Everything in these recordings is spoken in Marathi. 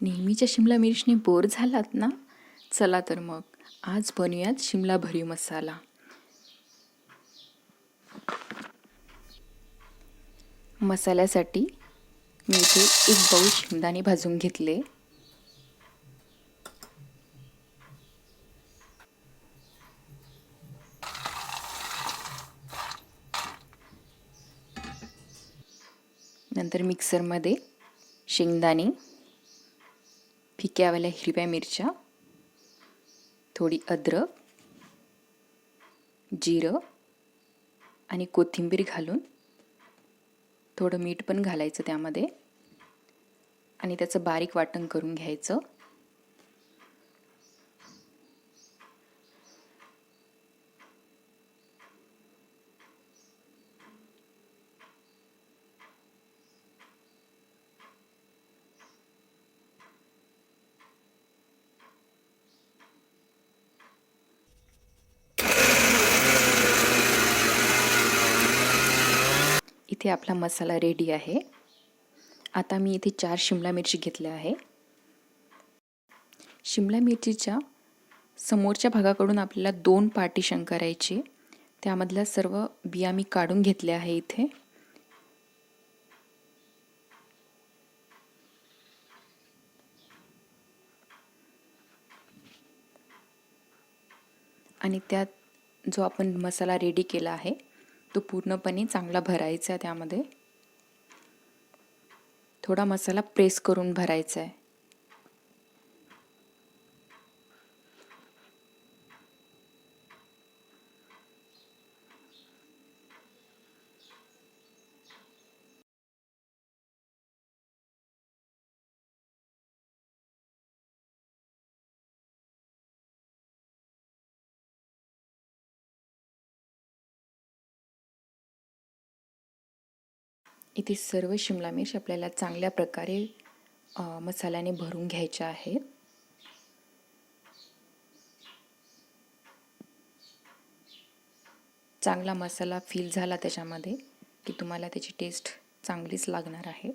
नेहमीच्या शिमला मिरचीने बोर झालात ना? चला तर मग आज बनवूयात शिमला भरीव मसाला. मसाल्यासाठी मी इथे एक बाऊल शेंगदाणे भाजून घेतले. नंतर मिक्सरमध्ये शेंगदाणे. फिक्यावाल्या हिरव्या मिरच्या थोडी अद्रक जिरं आणि कोथिंबीर घालून थोडं मीठ पण घालायचं त्यामध्ये. आणि त्याचं बारीक वाटण करून घ्यायचं. इथे आपला मसाला रेडी आहे. आता मी इथे चार शिमला मिरची घेतल्या आहे. शिमला मिरचीच्या समोरच्या भागाकडून आपल्याला दोन पार्टिशन करायचे. त्यामधल्या सर्व बिया मी काढून घेतल्या आहे इथे. आणि त्यात जो आपण मसाला रेडी केला आहे तो पूर्णपणे चांगला भरायचा आहे त्यामध्ये. थोडा मसाला प्रेस करून भरायचा आहे. इथे सर्व शिमला मिर्च आपल्याला चांगल्या प्रकारे मसाल्याने भरून घ्यायच्या आहेत चांगला मसाला फील झाला त्याच्यामध्ये की तुम्हाला त्याची टेस्ट चांगलीच लागणार आहे.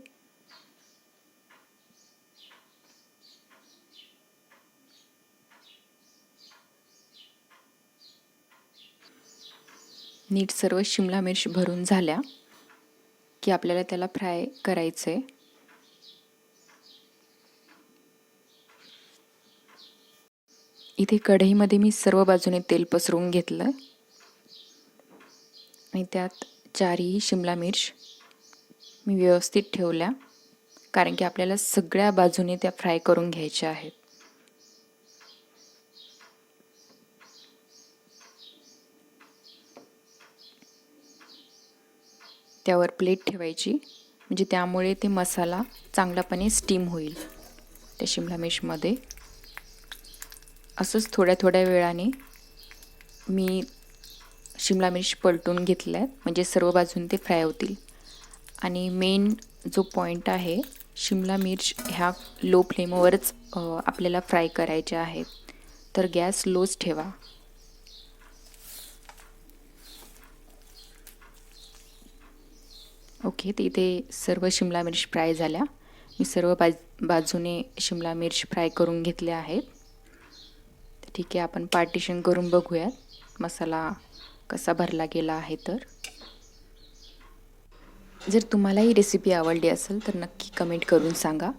नीट सर्व शिमला मिर्च भरून झाल्या. की आपल्याला त्याला फ्राय करायचं आहे इथे कढईमध्ये मी सर्व बाजूने तेल पसरवून घेतलं. आणि त्यात चारही शिमला मिर्च मी व्यवस्थित ठेवल्या कारण की आपल्याला सगळ्या बाजूने त्या फ्राय करून घ्यायच्या आहेत. त्यावर प्लेट ठेवायची. म्हणजे त्यामुळे ते मसाला चांगलापणे स्टीम होईल. त्या शिमला मिर्चमध्ये. असंच थोड्या थोड्या वेळाने मी शिमला मिर्च पलटून घेतल्या आहेत म्हणजे सर्व बाजून ते फ्राय होतील. आणि मेन जो पॉईंट आहे शिमला मिर्च ह्या लो फ्लेमवरच आपल्याला फ्राय करायच्या आहेत. तर गॅस लोच ठेवा. ओके ते इथे सर्व शिमला मिरची फ्राय झाल्या. मी सर्व बाज बाजूने शिमला मिर्च फ्राय करून घेतल्या आहेत. ठीक आहे आपण पार्टिशन करून बघूयात. मसाला कसा भरला गेला आहे तर. जर तुम्हाला ही रेसिपी आवडली असेल तर नक्की कमेंट करून सांगा.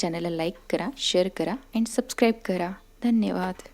चॅनलला लाईक करा शेअर करा अँड सबस्क्राईब करा. धन्यवाद.